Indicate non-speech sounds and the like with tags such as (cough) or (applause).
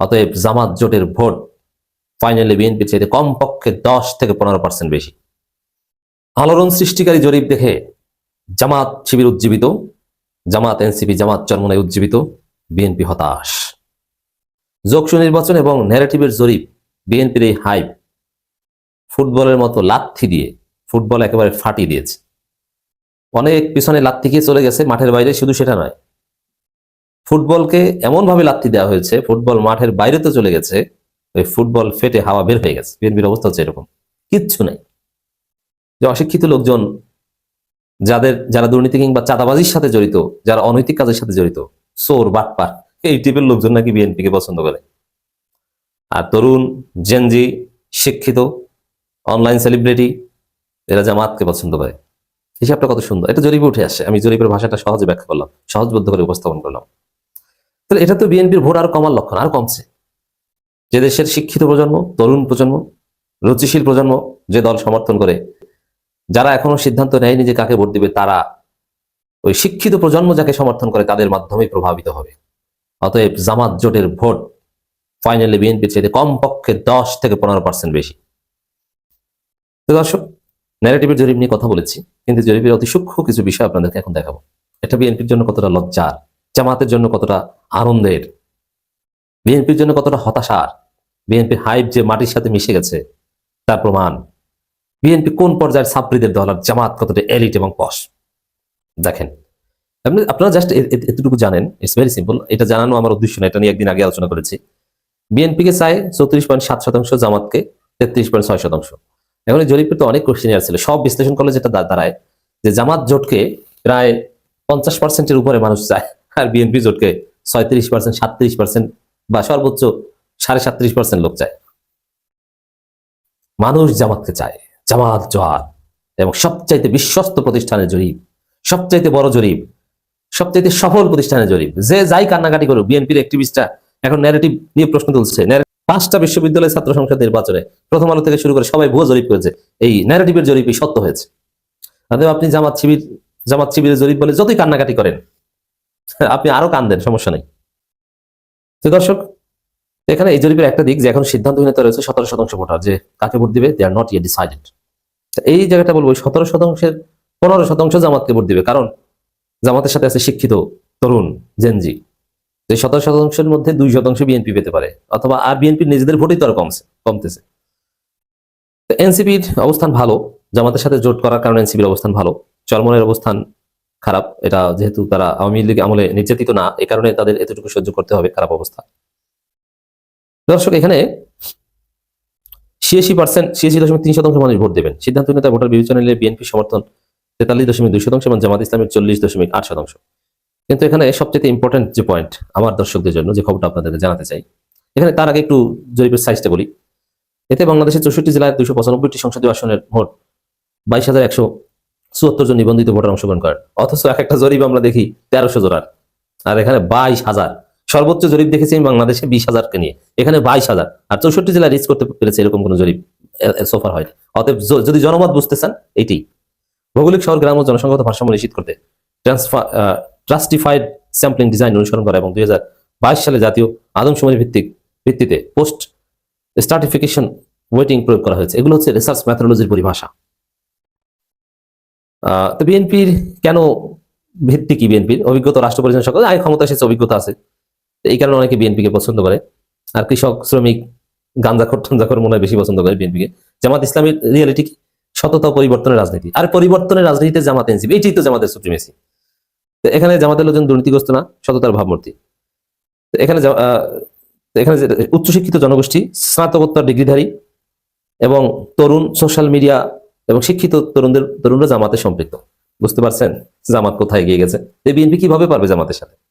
অতএব জামাত জোটের vote finally বিএনপির চাইতে কমপক্ষে দশ থেকে পনেরো পার্সেন্ট বেশি। আলোড়ন সৃষ্টিকারী জরিপ দেখে জামাত শিবির উজ্জীবিত, জামাত এনসিপি জামাত চরমনায় উজ্জীবিত বিএনপি হতাশ। যোগসু নির্বাচন এবং ন্যারেটিভের জরিপ বিএনপির এই হাইপ ফুটবলের মতো লাথি দিয়ে, ফুটবল একেবারে ফাটিয়ে দিয়েছে। অনেক পিছনে লাথি খেয়ে চলে গেছে, মাঠের বাইরে শুধু সেটা নয় ফুটবলকে এমনভাবে লাথি দেওয়া হয়েছে, ফুটবল মাঠের বাইরে তো চলে গেছে, ওই ফুটবল ফেটে হাওয়া বের হয়ে গেছে। বিএনপির অবস্থা হচ্ছে এরকম। কিচ্ছু নেই। যে অশিক্ষিত লোকজন, যাদের, যারা দুর্নীতি কিংবা চাঁদাবাজির সাথে জড়িত, যারা অনৈতিক কাজের সাথে জড়িত, চোর, বাটপার, এই টাইপের লোকজন নাকি বিএনপিকে পছন্দ করে। আর তরুণ জেনজি শিক্ষিত অনলাইন সেলিব্রিটি এরা জামাতকে পছন্দ করে। হিসাবটা কত সুন্দর। এটা জরিপে উঠে আসে আমি জরিপের ভাষাটা সহজে ব্যাখ্যা করলাম সহজবদ্ধ করে উপস্থাপন করলাম। তাহলে এটা তো বিএনপির ভোট আর কমার লক্ষণ, আর কমছে। যে দেশের শিক্ষিত প্রজন্ম, তরুণ প্রজন্ম, রুচিশীল প্রজন্ম যে দল সমর্থন করে, যারা এখনও সিদ্ধান্ত নেয়নি যে কাকে ভোট দিবে, তারা ওই শিক্ষিত প্রজন্ম যাকে সমর্থন করে, তাদের মাধ্যমে প্রভাবিত হবে। অতএব জামাত জোটের ভোট ফাইনালি বিএনপির চাইতে কমপক্ষে দশ থেকে পনেরো পার্সেন্ট বেশি। তো দর্শক ন্যারেটিভের জরিপ নিয়ে কথা বলেছি, কিন্তু জরিপের অতি সূক্ষ্ম কিছু বিষয় আপনাদেরকে এখন দেখাবো। এটা বিএনপির জন্য কতটা লজ্জার, জামাতের জন্য কতটা আনন্দের। বিএনপির জন্য কতটা হতাশার বিএনপির হাইপ যে মাটির সাথে মিশে গেছে, তার প্রমাণ। বিএনপি কোন পর্যায়ের ছাত্রীদের দল আর জামাত কতটা এলিট এবং পশ? দেখেন, আপনি, আপনারা জাস্ট এতটুকু জানেন, ইটস ভেরি সিম্পল, এটা জানানো আমার উদ্দেশ্য না, এটা নিয়ে একদিন আগে আলোচনা করেছি। বিএনপিকে চায় চৌত্রিশ পয়েন্ট সাত শতাংশ, জামাতকে তেত্রিশ পয়েন্ট ছয় শতাংশ। এখন এই জরিপে তো অনেক কোশ্চেনিয়ার ছিল সব বিশ্লেষণ করলে যেটা দাঁড়ায়, যে জামাত জোটকে প্রায় পঞ্চাশ পার্সেন্টের উপরে মানুষ চায়, আর বিএনপি জোটকে ছয়ত্রিশ পার্সেন্ট সাতত্রিশ পার্সেন্ট বা সর্বোচ্চ সাড়ে সাতত্রিশ পার্সেন্ট লোক চায়। মানুষ জামাতকে চায়, জামাত জোয়ার এবং সবচাইতে বিশ্বস্ত প্রতিষ্ঠানের জরিপ, সবচাইতে বড় জরিপ, সবচাইতে সফল প্রতিষ্ঠানের জরিপ। যে যাই কান্নাকাটি করুক, বিএনপির অ্যাক্টিভিস্টটা এখন ন্যারেটিভ নিয়ে প্রশ্ন তুলছে। পাঁচটা বিশ্ববিদ্যালয় ছাত্র সংসদ নির্বাচনে প্রথম আলো থেকে শুরু করে সবাই ভুয়ো জরিপ করেছে। এই ন্যারেটিভের জরিপই সত্য হয়েছে। আপনি জামাত শিবির জামাত শিবিরের জরিপ বলে যতই কান্নাকাটি করেন (laughs) আপনি আরও কান্দেন সমস্যা নেই। তো দর্শক, এখানে এই জরিপের একটা দিক যে এখন সিদ্ধান্তহীনতা রয়েছে সতেরো শতাংশ ভোটার, যে কাকে ভোট দিবে দে আর নট ইয়ে ডিসাইডেড এই জায়গাটা বলব সতেরো শতাংশের পনেরো শতাংশ জামাতকে ভোট দিবে। কারণ জামাতের সাথে আছে শিক্ষিত তরুণ জেনজি এই সতেরো শতাংশের মধ্যে দুই শতাংশ বিএনপি পেতে পারে, অথবা আর বিএনপির নিজেদের ভোটই তো আর কমছে, কমতেছে। এনসিপির অবস্থান ভালো, জামাতের সাথে জোট করার কারণে এনসিপির অবস্থান ভালো, চরমনের অবস্থান খারাপ। এটা যেহেতু তারা আওয়ামী লীগ আমলে নির্যাতিত না এই কারণে তাদের এতটুকু সহ্য করতে হবে খারাপ অবস্থা। দর্শক, এখানে ছিয়াশি পার্সেন্ট ছিয়াশি দশমিক তিন শতাংশ মানুষ ভোট দেবেন। সিদ্ধান্তহীনতা ভোটার বিবেচনা নিলে বিএনপি সমর্থন তেতাল্লিশ দশমিক দুই শতাংশ এবং জামাত ইসলামের চল্লিশ দশমিক আট শতাংশ। কিন্তু এখানে সবচেয়ে ইম্পর্টেন্ট যে পয়েন্ট আমার দর্শকদের জন্য, যে খবরটা আপনাদেরকে জানাতে চাই, এখানে তার আগে একটু জরিপের সাইজটা বলি। এতে বাংলাদেশের চৌষট্টি জেলার দুশো পঁচানব্বইটি সংসদীয় আসনের মোট বাইশ হাজার একশো চুয়াত্তর জন নিবন্ধিত ভোটার অংশগ্রহণ করেন। অথচ এক একটা জরিপ আমরা দেখি তেরোশো জোরার আর এখানে বাইশ হাজার। সর্বোচ্চ জরিপ দেখেছি বাংলাদেশে বিশ হাজারকে নিয়ে। এখানে বাইশ হাজার। আর চৌষট্টি জেলা রিচ করতে পেরেছে এরকম কোনো জরিপ সোফার হয়নি। অতএব যদি জনমত বুঝতে চান, এটি। ভৌগোলিক শহর, গ্রাম ও জনসংখ্যাগত ভারসাম্য নিশ্চিত করতে। ট্রাস্টিফাইড স্যাম্পলিং ডিজাইন অনুসরণ করা এবং দুই হাজার বাইশ সালে জাতীয় আদমশুমারি ভিত্তিক ভিত্তিতে পোস্ট স্টার্টিফিকেশন ওয়েটিং প্রয়োগ করা হয়েছে। এগুলো হচ্ছে রিসার্চ ম্যাথোলজির পরিভাষা। তো বিএনপির কেন ভিত্তি কি বিএনপির? অভিজ্ঞতা রাষ্ট্র পরিচালনা সকল আয় ক্ষমতা এসেছে, অভিজ্ঞতা আছে। এই কারণে অনেকে বিএনপিকে পছন্দ করে। আর কৃষক, শ্রমিক গাঞ্জাখর টাঞ্জাখর মনে হয় বেশি পছন্দ করে বিএনপিকে। জামাত ইসলামের রিয়েলিটি কি? সততা পরিবর্তনের রাজনীতি। আর পরিবর্তনের রাজনীতিতে জামাত এনসিপি, এইটাই তো জামাতের সুপ্রিমেসি তো এখানে জামাতের লোকজন দুর্নীতিগ্রস্ত না? সততার ভাবমূর্তি। এখানে এখানে উচ্চশিক্ষিত জনগোষ্ঠী, স্নাতকোত্তর ডিগ্রিধারী এবং তরুণ সোশ্যাল মিডিয়া এবং শিক্ষিত তরুণদের, তরুণরা জামাতে সম্পৃক্ত। বুঝতে পারছেন? জামাত কোথায় গিয়ে গেছে? বিএনপি কীভাবে পারবে জামাতের সাথে?